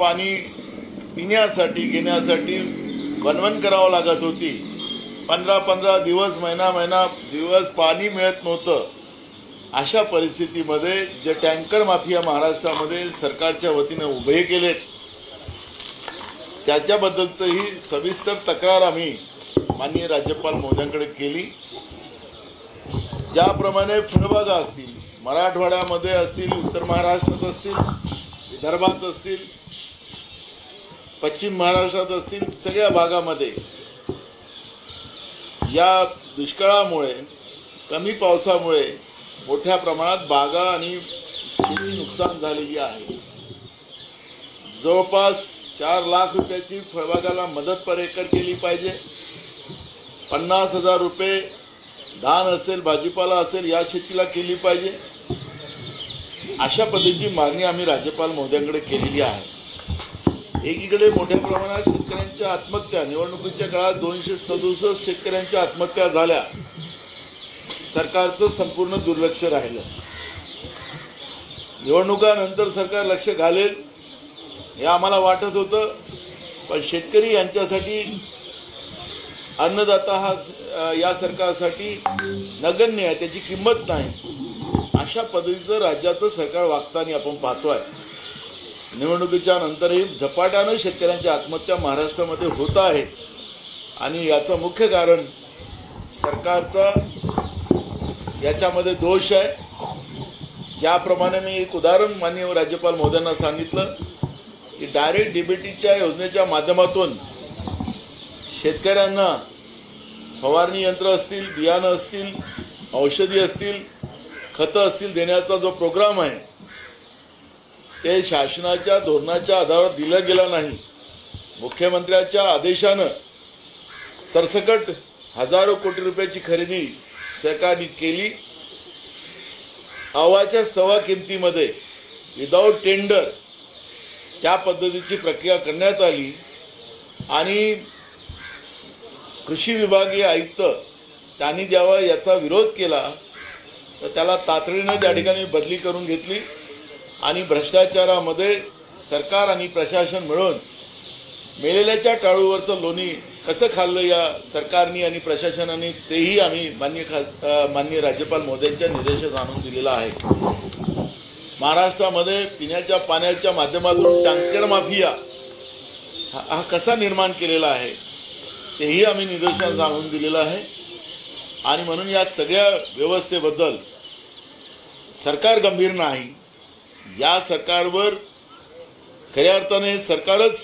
पाणी पिण्यासाठी घेण्यासाठी वनवन करावं लागत होती. पंधरा पंधरा दिवस महिना महिना दिवस पाणी मिळत नव्हतं. अशा परिस्थितीमध्ये जे टँकर माफिया महाराष्ट्रामध्ये सरकारच्या वतीने उभे केलेत त्याच्याबद्दलचंही सविस्तर तक्रार आम्ही माननीय राज्यपाल मोद्यांकडे केली. ज्याप्रमाणे फळबागा असतील मराठवाड्यामध्ये असतील उत्तर महाराष्ट्रात असतील विदर्भात असतील पश्चिम महाराष्ट्रात असतील सगळ्या भागामध्ये. या दुष्काळामुळे कमी पावसामुळे मोठ्या प्रमाणात बागा आणि शेती नुकसान झालेली आहे. जवळपास चार लाख रुपयाची फळबागाला मदत पर एकर केली पाहिजे. पन्नास हजार रुपये धान असेल भाजीपाला असेल या शेतीला केली पाहिजे. अशा पद्धतीची मागणी आम्ही राज्यपाल महोदयांकडे केलेली आहे. एकीकडे मोठ्या प्रमाणात शेतकऱ्यांच्या आत्महत्या निवडणुकीच्या काळात दोनशे सदुसष्ट शेतकऱ्यांच्या आत्महत्या झाल्या. सरकारचं संपूर्ण दुर्लक्ष राहिलं. निवडणुकानंतर सरकार लक्ष घालेल हे आम्हाला वाटत होतं. पण शेतकरी यांच्यासाठी अन्नदाता हा या सरकारसाठी नगण्य आहे त्याची किंमत नाही. अशा पद्धतीचं राज्याचं सरकार वागताना आपण पाहतोय. निवडणुकीच्या नंतरही झपाट्यानं शेतकऱ्यांच्या आत्महत्या महाराष्ट्रामध्ये होत आहेत आणि याचं मुख्य कारण सरकारचा याच्यामध्ये दोष आहे. ज्याप्रमाणे मी एक उदाहरण माननीय राज्यपाल महोदयांना सांगितलं की डायरेक्ट डीबीटीच्या योजनेच्या माध्यमातून शेतकऱ्यांना फवारणी यंत्र असतील बियाणं असतील औषधी असतील खतं असतील देण्याचा जो प्रोग्राम आहे ते शासनाच्या धोरणाच्या आधारावर दिलं गेलं नाही. मुख्यमंत्र्याच्या आदेशानं सरसकट हजारो कोटी रुपयाची खरेदी सरकारने केली. अवाच्या सव्वा किमतीमध्ये विदाऊट टेंडर त्या पद्धतीची प्रक्रिया करण्यात आली. आणि कृषी विभागीय आयुक्त त्यांनी जेव्हा याचा विरोध केला तर त्याला तातडीनं त्या ठिकाणी बदली करून घेतली. आणि भ्रष्टाचारामध्ये सरकार आणि प्रशासन मिळून मेलेल्याच्या टाळूवरचं लोणी कसं खाल्लं या सरकारनी आणि प्रशासनाने तेही आम्ही मान्य खा मान्य राज्यपाल मोदयांच्या निर्देशात आणून दिलेला आहे. महाराष्ट्रामध्ये पिण्याच्या पाण्याच्या माध्यमातून टँकर माफिया हा हा कसा निर्माण केलेला आहे तेही आम्ही निदर्शनास आणून दिलेलं आहे. आणि म्हणून या सगळ्या व्यवस्थेबद्दल सरकार गंभीर नाही या सरकारवर खऱ्या अर्थाने सरकारच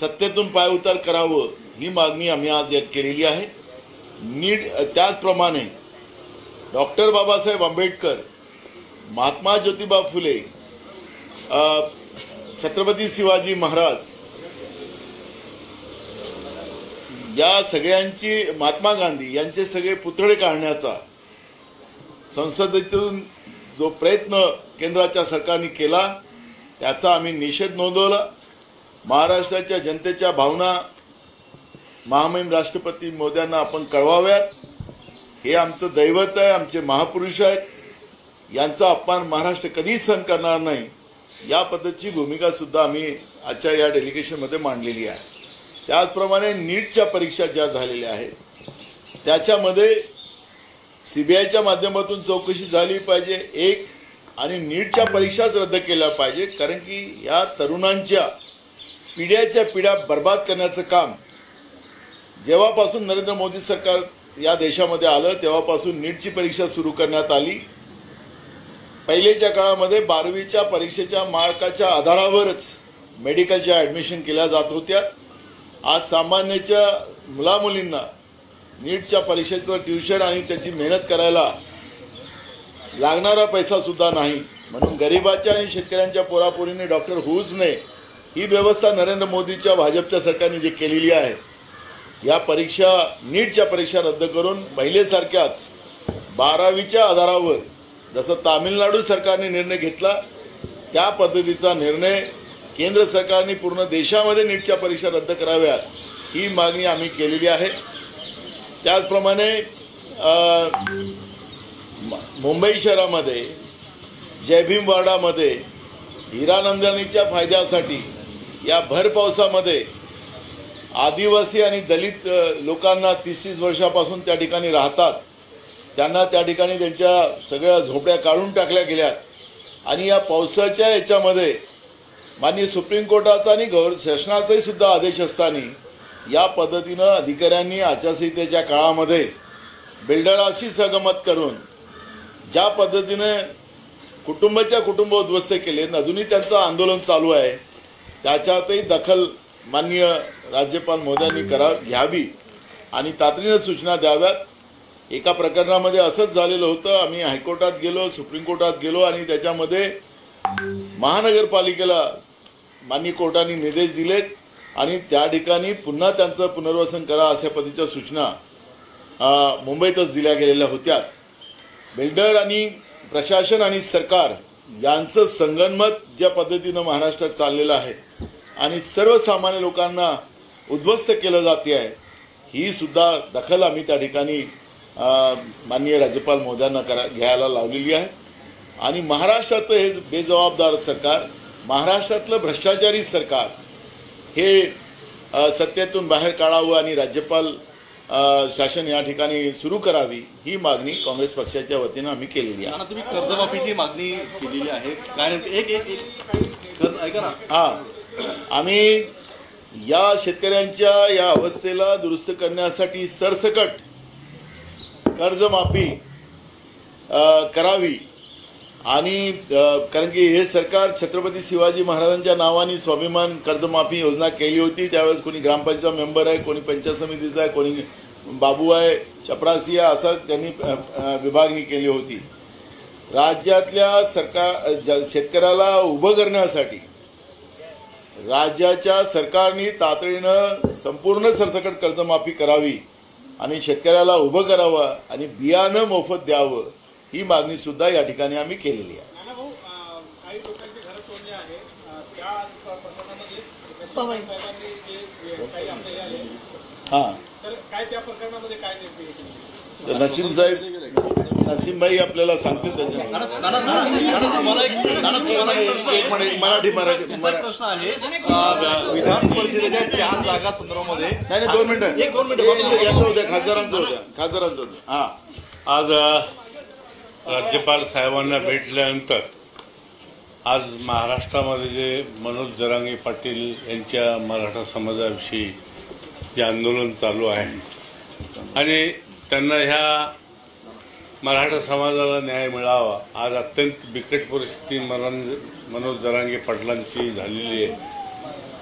सत्तेतून पायउतार करावं ही मागणी आम्ही आज यात केलेली आहे. नीट त्याचप्रमाणे डॉक्टर बाबासाहेब आंबेडकर महात्मा ज्योतिबा फुले छत्रपती शिवाजी महाराज या सगळ्यांची महात्मा गांधी यांचे सगळे पुतळे काढण्याचा संसदेतून जो प्रयत्न केंद्राच्या सरकारने केला त्याचा आम्ही निषेध नोंदवला. महाराष्ट्राच्या जनतेच्या भावना महामहिम राष्ट्रपती मोद्यांना आपण कळवाव्यात. हे आमचं दैवत आहे आमचे महापुरुष आहेत. यांचा अपमान महाराष्ट्र कधीच सहन करणार नाही. या पद्धतीची भूमिका सुद्धा आम्ही आजच्या या डेलिगेशनमध्ये मांडलेली आहे. त्याचप्रमाणे नीटच्या परीक्षा ज्या झालेल्या आहेत त्याच्यामध्ये सीबीआयच्या माध्यमातून चौकशी झाली पाहिजे एक आणि नीटच्या परीक्षाच रद्द केल्या पाहिजे कारण की या तरुणांच्या पिढ्याच्या पिढ्या बर्बाद करण्याचं काम जेव्हापासून नरेंद्र मोदी सरकार या देशामध्ये आलं तेव्हापासून नीटची परीक्षा सुरू करण्यात आली. पहिलेच्या काळामध्ये बारावीच्या परीक्षेच्या मार्काच्या आधारावरच मेडिकलच्या ऍडमिशन केल्या जात होत्या. आज सामान्यच्या मुलामुलींना नीटच्या परीक्षेचं ट्युशन आणि त्याची मेहनत करायला लागणारा पैसा सुद्धा नाही. म्हणून गरिबाच्या आणि शेतकऱ्यांच्या पोरापोरीने डॉक्टर होऊच नये ही व्यवस्था नरेंद्र मोदीच्या भाजपच्या सरकारने जी केलेली आहे या परीक्षा नीटच्या परीक्षा रद्द करून पहिलेसारख्याच बारावीच्या आधारावर जसं तामिळनाडू सरकारने निर्णय घेतला त्या पद्धतीचा निर्णय केंद्र सरकारने पूर्ण देशामध्ये नीटच्या परीक्षा रद्द कराव्यात ही मागणी आम्ही केलेली आहे. त्याचप्रमाणे मुंबई शहरामध्ये जयभीम वार्डामध्ये हिरानंदनीच्या फायद्यासाठी या भर पावसामध्ये आदिवासी आणि दलित लोकांना तीस तीस वर्षापासून त्या ठिकाणी राहतात. त्यांना त्या ठिकाणी त्यांच्या सगळ्या झोपड्या काढून टाकल्या गेल्यात. आणि या पावसाच्या याच्यामध्ये माननीय सुप्रीम कोर्टाचा आणि गव्हर शासनाचाही सुद्धा आदेश असताना या पद्धतीनं अधिकाऱ्यांनी आचारसंहितेच्या काळामध्ये बिल्डराशी सहगमत करून ज्या पद्धतीने कुटुंबाच्या कुटुंब उद्ध्वस्त केले अजूनही त्यांचं आंदोलन चालू आहे त्याच्यातही दखल माननीय राज्यपाल महोदयांनी करा घ्यावी आणि तातडीनं सूचना द्याव्यात. एका प्रकरणामध्ये असंच झालेलं होतं आम्ही हायकोर्टात गेलो सुप्रीम कोर्टात गेलो आणि त्याच्यामध्ये महानगरपालिकेला माननीय कोर्टाने निर्देश दिलेत. आणि त्या ठिकाणी पुन्हा त्यांचं पुनर्वसन करा अशा पद्धतीच्या सूचना मुंबईतच दिल्या गेलेल्या होत्या. बिल्डर आणि प्रशासन आणि सरकार यांचं संगनमत ज्या पद्धतीनं महाराष्ट्रात चाललेलं आहे आणि सर्वसामान्य लोकांना उद्ध्वस्त केलं जाते आहे ही सुद्धा दखल आम्ही त्या ठिकाणी माननीय राज्यपाल महोदयांना करा घ्यायला लावलेली आहे. आणि महाराष्ट्रातलं हे बेजबाबदार सरकार महाराष्ट्रातलं भ्रष्टाचारी सरकार हे सत्तेतून बाहेर काढावं आणि राज्यपाल शासन या ठिकाणी सुरू करावी ही मागणी काँग्रेस पक्षाच्या वतीनं आम्ही केलेली आहे. तुम्ही कर्जमाफीची मागणी केलेली आहे. काय एक एक कर्ज ऐका ना. हा. आम्ही या शेतकऱ्यांच्या या अवस्थेला दुरुस्त करण्यासाठी सरसकट कर्जमाफी करावी. आणि कारण की हे सरकार छत्रपती शिवाजी महाराजांच्या नावाने स्वाभिमान कर्जमाफी योजना केली होती. त्यावेळेस कोणी ग्रामपंचायत मेंबर आहे कोणी पंचायत समितीचा आहे कोणी बाबू आहे चपरासी आहे असं त्यांनी विभागणी केली होती. राज्यातल्या सरकार शेतकऱ्याला उभं करण्यासाठी राज्याच्या सरकारने तातडीनं संपूर्ण सरसकट कर्जमाफी करावी आणि शेतकऱ्याला उभं करावं आणि बियाणं मोफत द्यावं. ही मागणी सुद्धा या ठिकाणी आम्ही केलेली आहे. नाना भाऊ अं, काही लोकांची घरं तोडली आहे. अं, त्या प्रकरणामध्ये पवन. साहेबांनी जे जे काही आपले हे हां. तर काय त्या प्रकरणामध्ये काय नेमके केलं? तर नसीम साहेब नसीमभाई आपल्याला सांगतील त्याच्या मराठी प्रश्न आहे. विधान परिषदेच्या चार जागा संदर्भामध्ये नाही नाही दोन मिनिटं. एक दोन मिनिटं. याचं होत्या खासदारांचं होत्या खासदारांचं होतं हां. आज राज्यपाल साहेबांना भेटल्यानंतर आज महाराष्ट्रामध्ये जे मनोज जरांगे पाटील यांच्या मराठा समाजाविषयी जे आंदोलन चालू आहे आणि त्यांना ह्या मराठा समाजाला न्याय मिळावा आज अत्यंत बिकट परिस्थिती मनोज मनोज जरांगे पाटलांची झालेली आहे.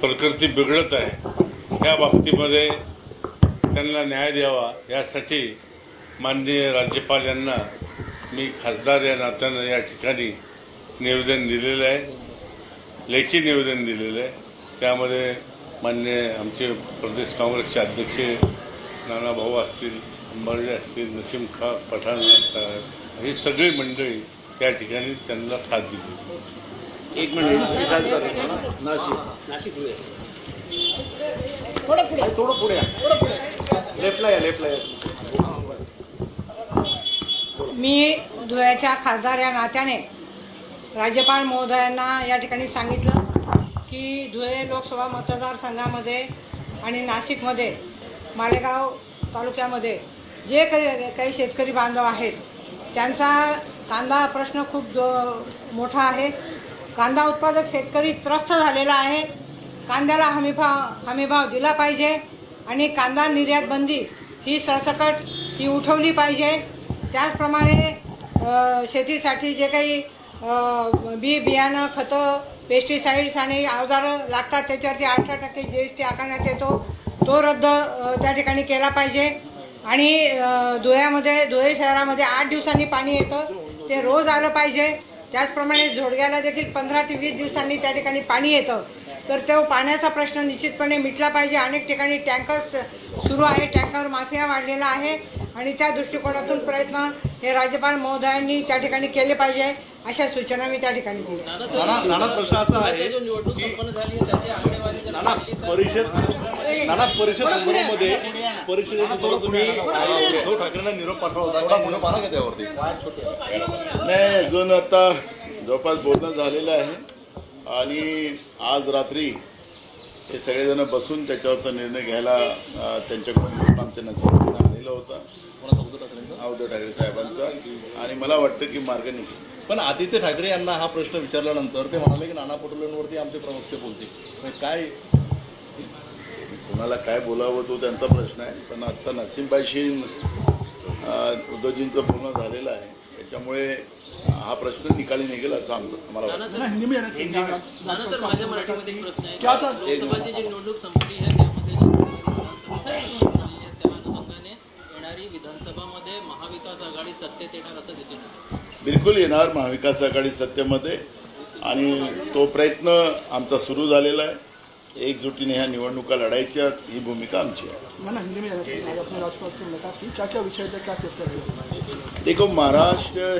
प्रकृती बिघडत आहे. त्या बाबतीमध्ये त्यांना न्याय द्यावा यासाठी माननीय राज्यपाल यांना मी खासदार या नात्यानं या ठिकाणी निवेदन दिलेलं आहे. लेखी निवेदन दिलेलं आहे. त्यामध्ये मान्य आमचे प्रदेश काँग्रेसचे अध्यक्ष नाना भाऊ असतील अंबाडे असतील नसीम खा पठाण ही सगळी मंडळी त्या ठिकाणी त्यांना साथ दिली. एक मिनिट नाशिक. थोडं पुढे. थोडं पुढे या. थोडं पुढे. लेफ्टला या लेफ्टला या. मी धुळ्याच्या खासदार या नात्याने राज्यपाल महोदयांना या ठिकाणी सांगितलं की धुळे लोकसभा मतदारसंघामध्ये आणि नाशिकमध्ये मालेगाव तालुक्यामध्ये जे काही काही शेतकरी बांधव आहेत त्यांचा कांदा प्रश्न खूप जो मोठा आहे. कांदा उत्पादक शेतकरी त्रस्त झालेला आहे. कांद्याला हमीभाव हमीभाव दिला पाहिजे आणि कांदा निर्यात बंदी ही सरसकट ही उठवली पाहिजे. त्याचप्रमाणे शेतीसाठी जे काही बी बियाणं खतं पेस्टिसाइड्स आणि अवजारं लागतात त्याच्यावरती अठरा टक्के जी एस टी आकारण्यात येतो. तो रद्द त्या ठिकाणी केला पाहिजे. आणि धुळ्यामध्ये धुळे शहरामध्ये आठ दिवसांनी पाणी येतं. ते रोज आलं पाहिजे. त्याचप्रमाणे झोडग्याला देखील पंधरा ते वीस दिवसांनी त्या ठिकाणी पाणी येतं. तर तो पाण्याचा प्रश्न निश्चितपणे मिटला पाहिजे. अनेक ठिकाणी टँकर सुरू आहे. टँकर माफिया वाढलेला आहे. आणि त्या दृष्टिकोनातून प्रयत्न हे राज्यपाल महोदयांनी त्या ठिकाणी केले पाहिजे. अशा सूचना मी त्या ठिकाणी प्रश्न असा आहे की नाना परिषद नाना परिषद संदर्भामध्ये परिषदेत तुम्ही उद्धव ठाकरेंना निरोप पाठवला नाही अजून आता जवळपास बोलणं झालेलं आहे. आणि आज रात्री हे सगळेजण बसून त्याच्यावरचा निर्णय घ्यायला त्यांच्याकडून आमच्या नसिबात आलेला होता. उद्धव ठाकरे साहेबांचा. आणि मला वाटतं की मार्ग निघेल पण आदित्य ठाकरे यांना हा प्रश्न विचारल्यानंतर ते म्हणाले की नाना पटोलेंवरती आमचे प्रवक्ते म्हणजे काय? कोणाला काय बोलावं तो त्यांचा प्रश्न आहे. पण आत्ता नसीमबाईशी उद्धवजींचं बोलणं झालेलं आहे. त्याच्यामुळे हा प्रश्न निकाली निघेल असं आमचं मला वाटतं. नाना सर माझ्या मराठीमध्ये एक प्रश्न आहे. लोकसभाची जी निवडणूक संपली आहे त्यामध्ये जी विधानसभा झाली आहे त्या अनुषंगाने येणारी विधानसभामध्ये महाविकास आघाडी सत्तेत येणार असं दिसून येतं. बिलकुल येणार महाविकास आघाडी सत्तेमध्ये. आणि तो प्रयत्न आमचा सुरू झालेला आहे. एकजुटीने ह्या निवडणुका लढायच्या ही भूमिका आमची आहे. ना ना हिंदी में रहते आज अपने राष्ट्रवाद से मुलाकात की क्या क्या विषय थे क्या चर्चा हुई देखो महाराष्ट्र